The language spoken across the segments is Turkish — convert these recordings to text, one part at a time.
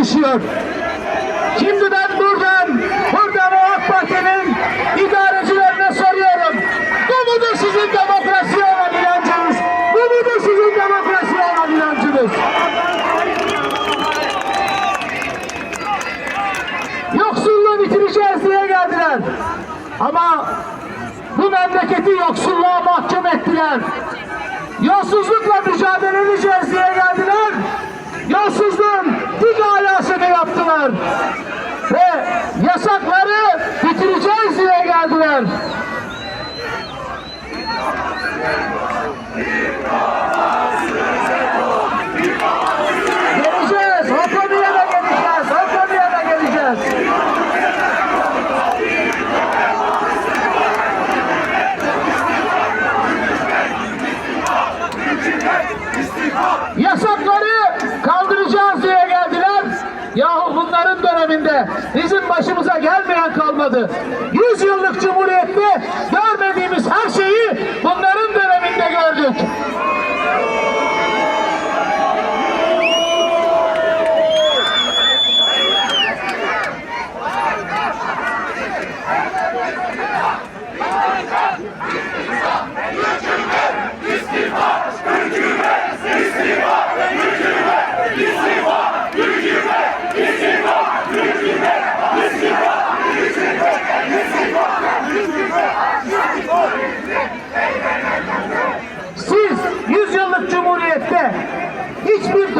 çalışıyor. Şimdi ben buradan, buradan o AK Parti'nin idarecilerine soruyorum. Bu mudur sizin demokrasiye olan inancınız? Bu mudur sizin demokrasiye olan inancınız? Yoksulluğu bitireceğiz diye geldiler. Ama bu memleketi yoksulluğa mahkum ettiler. Yolsuzlukla mücadele edeceğiz diye geldiler. Yolsuzluğun dik alasını yaptılar. Ve yasakları bitireceğiz diye geldiler. Geleceğiz. O konuya da geleceğiz. O konuya da geleceğiz. Yasakları kaldıracağız diye geldiler. Yahu bunların döneminde bizim başımıza kalmadı. Yüz yıllık cumhuriyette görmediğimiz her şeyi bunların döneminde gördük. Siz 100 yıllık cumhuriyette hiçbir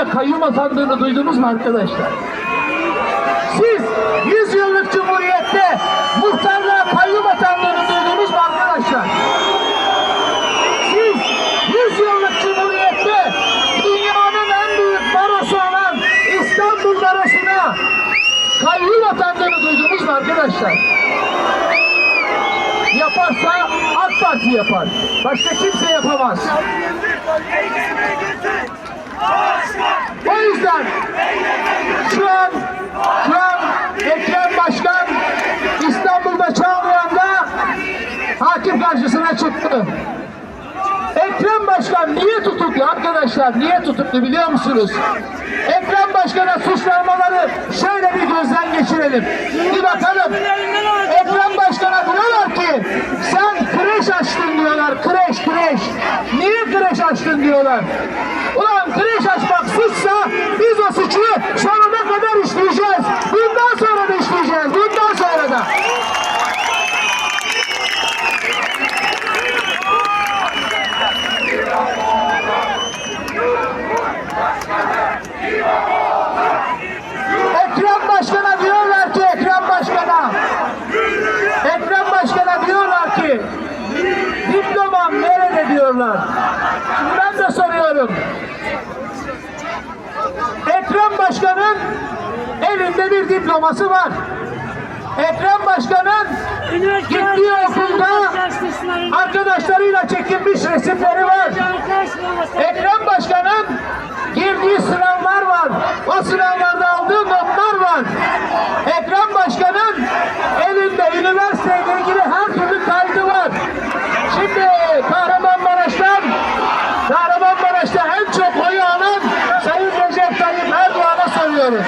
dönerciye kayyum atandığını duydunuz mu arkadaşlar? Siz 100 yıllık cumhuriyette muhtarlığa kayyum atandığını duydunuz mu arkadaşlar? Siz 100 yıllık cumhuriyette dünyanın en büyük barosu olan İstanbul Barosu'na kayyum atandığını duydunuz mu arkadaşlar? Yaparsa AK Parti yapar. Başka kimse yapamaz. O yüzden şu an şu an Ekrem Başkan İstanbul'da Çağlayan'da hakim karşısına çıktı. Ekrem Başkan niye tutuklu arkadaşlar? Niye tutuklu biliyor musunuz? Ekrem Başkan'a suçlamaları şöyle bir gözden geçirelim. Bir bakalım. Ekrem Başkan'a diyorlar ki sen kreş açtın diyorlar. Kreş kreş. Niye kreş açtın diyorlar. Ulan kreş açmak suçsa biz o suçu sonuna kadar işleyeceğiz. Bundan sonra da işleyeceğiz. Bundan sonra da. Ekrem Başkan'a diyorlar ki Ekrem Başkan'a Ekrem Başkan'a diyorlar ki diplomam nerede diyorlar. Şimdi ben de soruyorum. Başkan'ın elinde bir diploması var. Ekrem Başkan'ın gittiği okulda arkadaşlarıyla çekilmiş resimleri var. Ekrem Başkan'ın girdiği sınavlar var. O sınavlarda aldığı notlar var. Ekrem Başkan'ın elinde üniversiteyle ilgili her türlü kaydı var. Şimdi Kahramanmaraş'tan Kahramanmaraş'ta en çok oyu alan Sayın Recep Tayyip Erdoğan'a soruyorum.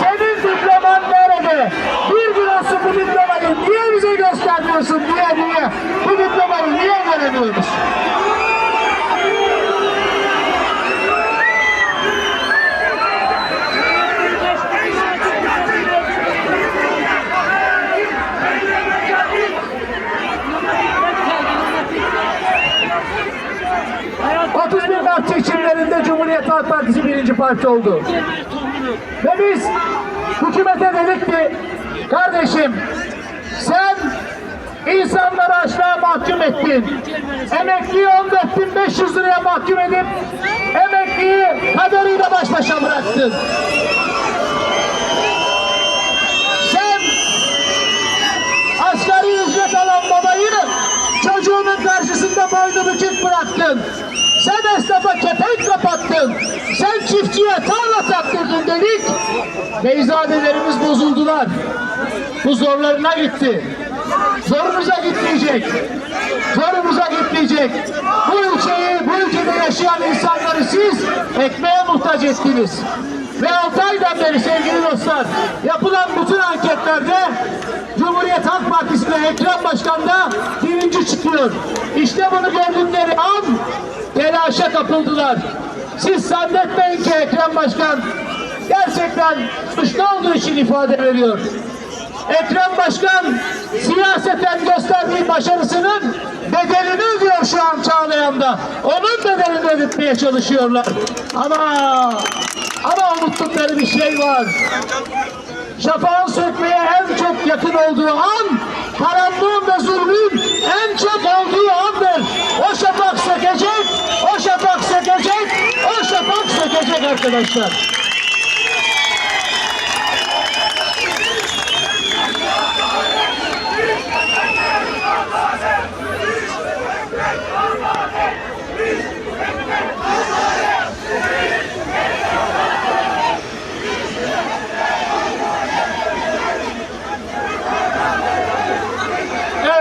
Senin diploman nerede? Bir gün olsun bu diplomayı niye bize göstermiyorsun? Niye niye? Bu diplomayı niye göremiyoruz? Hayat 31 Mart seçimlerinde Cumhuriyet Halk Partisi birinci parti oldu. Ve biz hükümete dedik ki kardeşim sen insanları açlığa mahkum ettin. Emekliyi 14.500 liraya mahkum edip emekliyi kaderıyla baş başa bıraktın. Sen asgari ücret alan babayı çocuğunun karşısında boynu bükük bıraktın. Sen esnafa kepenk kapattın. Sen çiftçiye tarla sattırdın dedik. Beyzadelerimiz bozuldular. Bu zorlarına gitti. Zorunuza gitmeyecek. Zorunuza gitmeyecek. Bu ülkeyi, bu ülkede yaşayan insanları siz ekmeğe muhtaç ettiniz. Ve 6 aydan beri sevgili dostlar yapılan bütün anketlerde Cumhuriyet Halk Partisi'ne Ekrem Başkan da birinci çıkıyor. İşte bunu gördükleri an telaşa kapıldılar. Siz zannetmeyin ki Ekrem Başkan gerçekten suçlu olduğu için ifade veriyor. Ekrem Başkan siyaseten gösterdiği başarısının bedelini ödüyor şu an Çağlayan'da. Onun bedelini ödetmeye çalışıyorlar. Ama ama unuttukları bir şey var. Şafağın sökmeye en çok yakın olduğu an, karanlığın ve zulmün en çok olduğu andır. O şafak sökecek, o şafak sökecek, o şafak sökecek arkadaşlar.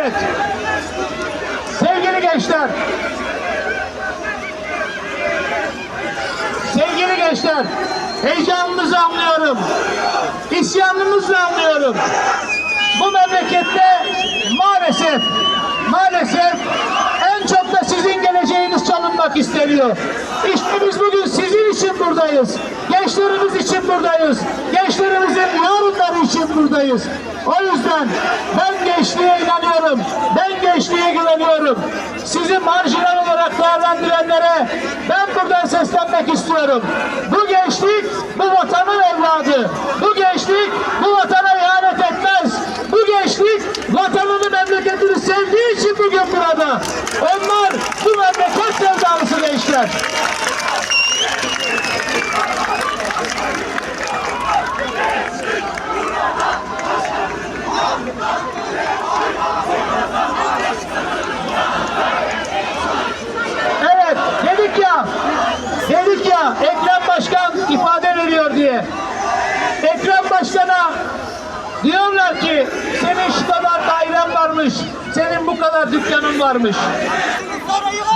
Evet. Sevgili gençler. Sevgili gençler. Heyecanınızı anlıyorum. İsyanınızı anlıyorum. Bu memlekette maalesef maalesef en çok da sizin geleceğiniz çalınmak isteniyor. İşte biz bugün sizin için buradayız. Gençlerimiz için buradayız. Gençlerimizin yarınları için buradayız. O yüzden ben gençliğe inanıyorum. Ben gençliğe güveniyorum. Sizi marjinal olarak değerlendirenlere ben buradan seslenmek istiyorum. Bu gençlik bu vatanın evladı. Bu gençlik bu vatana ihanet etmez. Bu gençlik vatanını memleketini sevdiği için bugün burada. Onlar bu memleket sevdalısı gençler. Evet dedik ya dedik ya Ekrem Başkan ifade veriyor diye. Ekrem Başkan'a diyorlar ki senin şu kadar dairen varmış, senin bu kadar dükkanın varmış.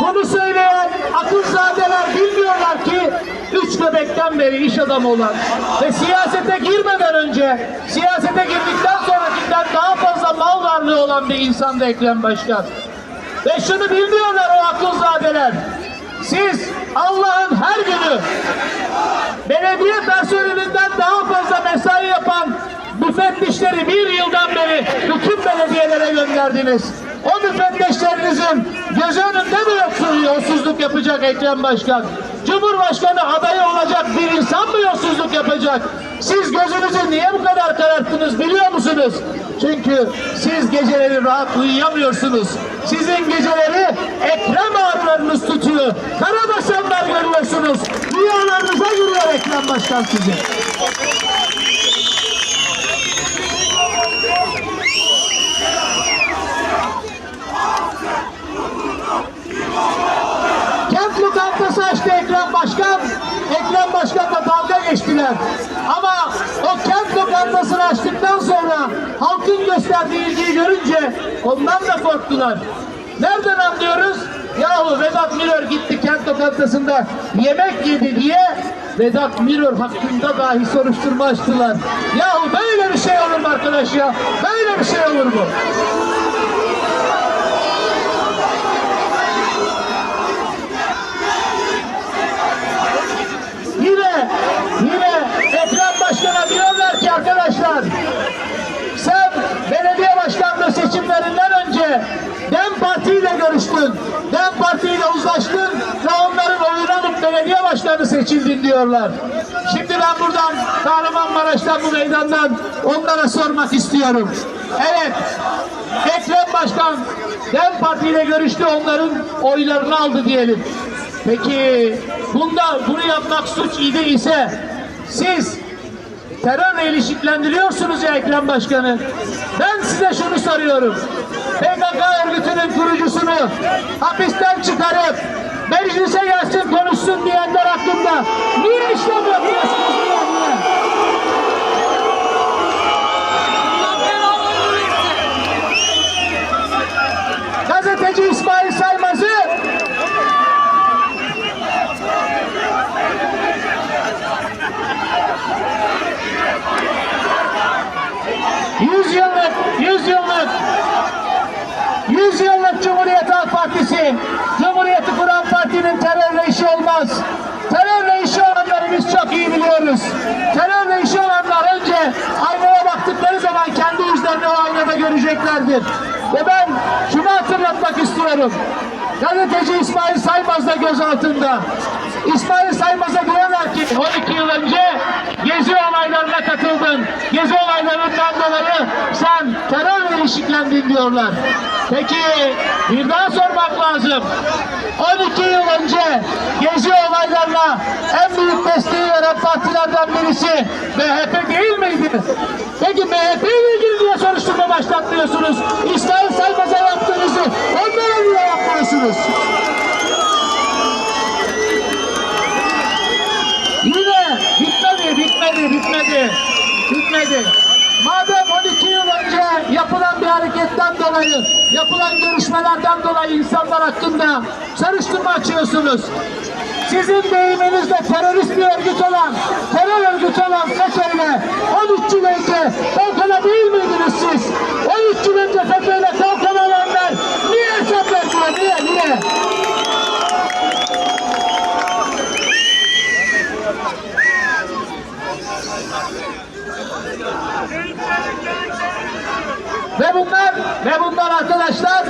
Bunu söyleyen akılzadeler bilmiyorlar ki üç bebekten beri iş adamı olan ve siyasete girmeden önce siyasete girdikten sonrakinden daha fazla mal varlığı olan bir insandı Ekrem Başkan. Ve şunu bilmiyorlar o akılzadeler. Siz Allah'ın her günü belediye personelinden daha fazla mesai yapan müfettişleri bir yıldan beri bütün belediyelere gönderdiniz. O müfettişlerinizin göz önünde mi yoksul yolsuzluk yapacak Ekrem Başkan? Cumhurbaşkanı adayı olacak bir insan mı yolsuzluk yapacak? Siz gözünüzü niye bu kadar kararttınız biliyor musunuz? Çünkü siz geceleri rahat uyuyamıyorsunuz. Sizin geceleri ekrem ağrılarınız tutuyor. Karabasanlar görüyorsunuz. Rüyalarınıza giriyor Ekrem Başkan sizi. Kent lokantası açtı Ekrem Başkan. Ekrem Başkan'la geçtiler. Ama o kent lokantasını açtıktan sonra halkın gösterdiği ilgiyi görünce ondan da korktular. Nereden anlıyoruz? Yahu Vedat Milor gitti kent lokantasında yemek yedi diye Vedat Milor hakkında dahi soruşturma açtılar. Yahu böyle bir şey olur mu arkadaş ya? Böyle bir şey olur mu? Yine, yine Ekrem Başkan'a diyorlar ki arkadaşlar sen belediye başkanlığı seçimlerinden önce DEM Parti ile görüştün. DEM Parti ile uzlaştın ve onların oyunu alıp belediye başkanı seçildin diyorlar. Şimdi ben buradan Kahramanmaraş'tan bu meydandan onlara sormak istiyorum. Evet, Ekrem Başkan DEM Parti ile görüştü onların oylarını aldı diyelim. Peki bunda bunu yapmak suç idi ise siz terörle ilişkilendiriyorsunuz ya Ekrem Başkanı. Ben size şunu soruyorum. PKK örgütünün kurucusunu hapisten çıkarıp meclise gelsin konuşsun diyenler hakkında niye işlem yapıyorsunuz? Gazeteci İsmail Hiçbir Cumhuriyet Halk Partisi. Cumhuriyeti kuran partinin terörle işi olmaz. Terörle işi olanları biz çok iyi biliyoruz. Terörle işi olanlar önce aynaya baktıkları zaman kendi yüzlerini o aynada göreceklerdir. Ve ben şunu hatırlatmak istiyorum. Gazeteci İsmail Saymaz da göz. İsmail Saymaz'a diyorlar ki 12 yıl önce gezi olaylarına katıldın. Gezi olaylarından dolayı sen terörle ilişkilendin diyorlar. Peki bir daha sormak lazım. 12 yıl önce gezi olaylarına en büyük desteği veren partilerden birisi MHP değil miydi? Peki MHP ile ilgili niye soruşturma başlatmıyorsunuz? İsmail Saymaz'a yaptığınızı onlara niye yapmıyorsunuz? Bitmedi, bitmedi, bitmedi, bitmedi. Madem 12 yıl önce yapılan bir hareketten dolayı, yapılan görüşmelerden dolayı insanlar hakkında soruşturma açıyorsunuz. Sizin deyiminizde terörist bir örgüt olan, terör örgütü olan FETÖ'yle 13 yıl önce kavgada değil miydiniz siz? 13 yıl önce FETÖ'yle kavgada olanlar niye hesap vermiyor? Niye? Niye? Ve bunlar ve bunlar arkadaşlar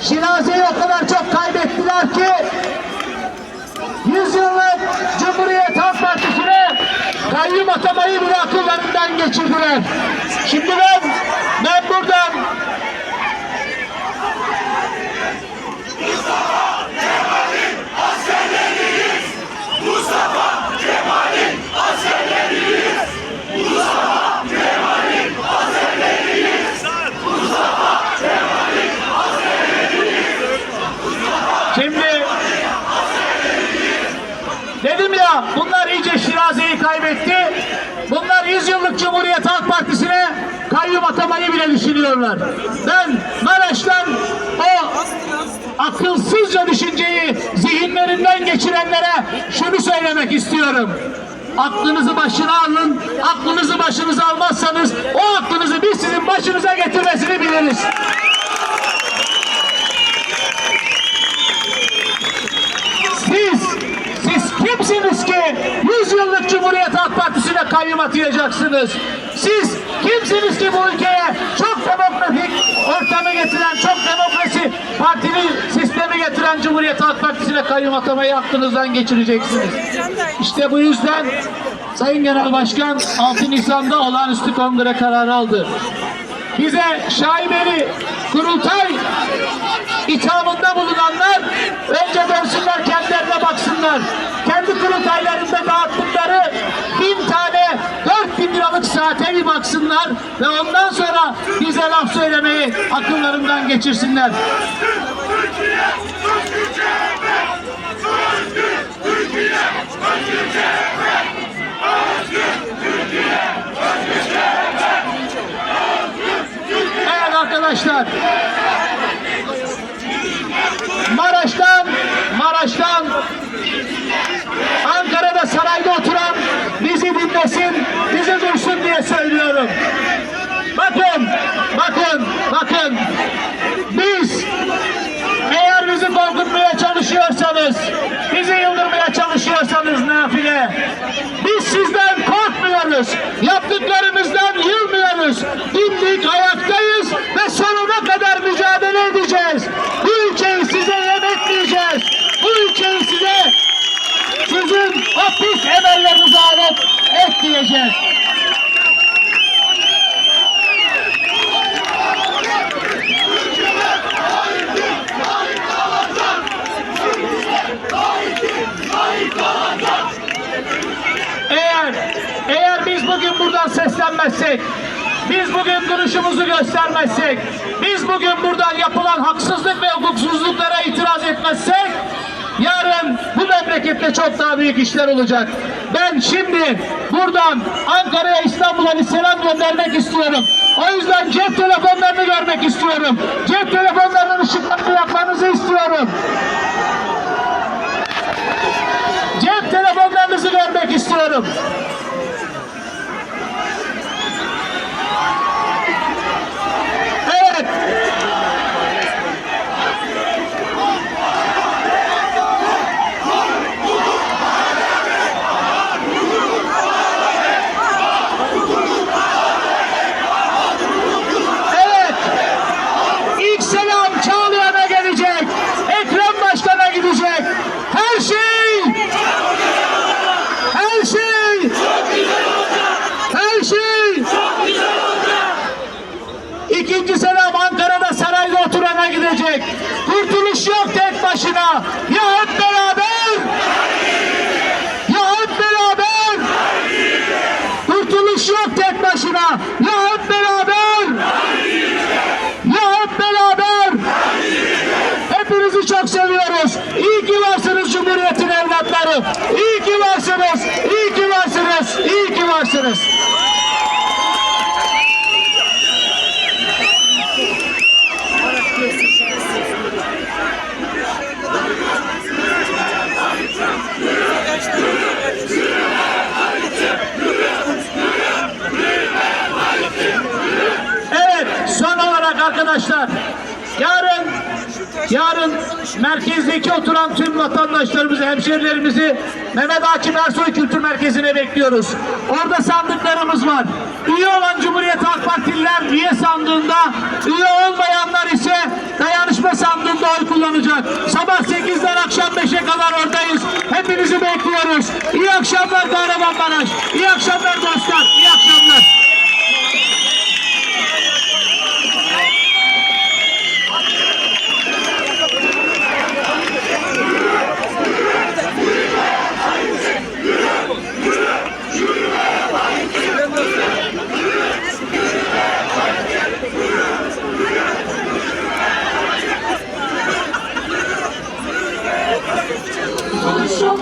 Şirazi'yi o kadar çok kaybettiler ki 100 yıllık Cumhuriyet Halk Partisi'ne kayyum atamayı bile akıllarından geçirdiler. Şimdi ben ben buradan Şimdi bunlar iyice Şiraze'yi kaybetti. Bunlar 100 yıllık Cumhuriyet Halk Partisi'ne kayyum atamayı bile düşünüyorlar. Ben Maraş'tan o akılsızca düşünceyi zihinlerinden geçirenlere şunu söylemek istiyorum. Aklınızı başına alın. Aklınızı başınıza almazsanız o aklınızı biz sizin başınıza getirmesini biliriz. Siz, siz kimsiniz ki 100 yıllık Cumhuriyet Halk Partisi'ne kayyum atayacaksınız? Siz kimsiniz ki bu ülkeye çok demokratik ortamı getiren, çok demokrasi partili sistemi getiren Cumhuriyet Halk Partisi'ne kayyum atamayı aklınızdan geçireceksiniz? İşte bu yüzden Sayın Genel Başkan 6 Nisan'da olağanüstü kongre kararı aldı. Bize şaibeli kurultay ithamında bulunanlar önce dönsünler kendilerine baksınlar. Kendi kurultaylarında dağıttıkları bin tane dört bin liralık saate bir baksınlar ve ondan sonra bize laf söylemeyi akıllarından geçirsinler. Evet arkadaşlar. Maraş'tan, Maraş'tan Ankara'da sarayda oturan bizi dinlesin, bizi duysun diye söylüyorum. Bakın, bakın, bakın. Biz eğer bizi korkutmaya çalışıyorsanız, bizi yıldırmaya çalışıyorsanız nafile, biz sizden korkmuyoruz. Yaptıklarımızdan yılmıyoruz. Dimdik ayaktayız ve sonuna kadar mücadele edeceğiz. Bu ülkeyi size yem etmeyeceğiz. Bu ülkeyi size sizin o pis emellerinize alet etmeyeceğiz. Eğer eğer biz bugün buradan seslenmezsek, biz bugün duruşumuzu göstermezsek, biz bugün buradan yapılan haksızlık ve hukuksuzluklara itiraz etmezsek, yarın bu memlekette çok daha büyük işler olacak. Ben şimdi buradan Ankara'ya İstanbul'a bir selam göndermek istiyorum. O yüzden cep telefonlarını görmek istiyorum. Cep telefonlarının ışıklarını yakmanızı istiyorum. Cep telefonlarınızı görmek istiyorum. Başkanları. İyi ki varsınız. İyi ki varsınız. İyi ki varsınız. Evet, son olarak arkadaşlar, yarın yarın merkezdeki oturan tüm vatandaşlarımızı, hemşerilerimizi Mehmet Akif Ersoy Kültür Merkezi'ne bekliyoruz. Orada sandıklarımız var. Üye olan Cumhuriyet Halk Partililer üye sandığında, üye olmayanlar ise dayanışma sandığında oy kullanacak. Sabah 8'den akşam 5'e kadar oradayız. Hepinizi bekliyoruz. İyi akşamlar Kahramanmaraş. İyi akşamlar dostlar. İyi akşamlar. Kurtuluş yok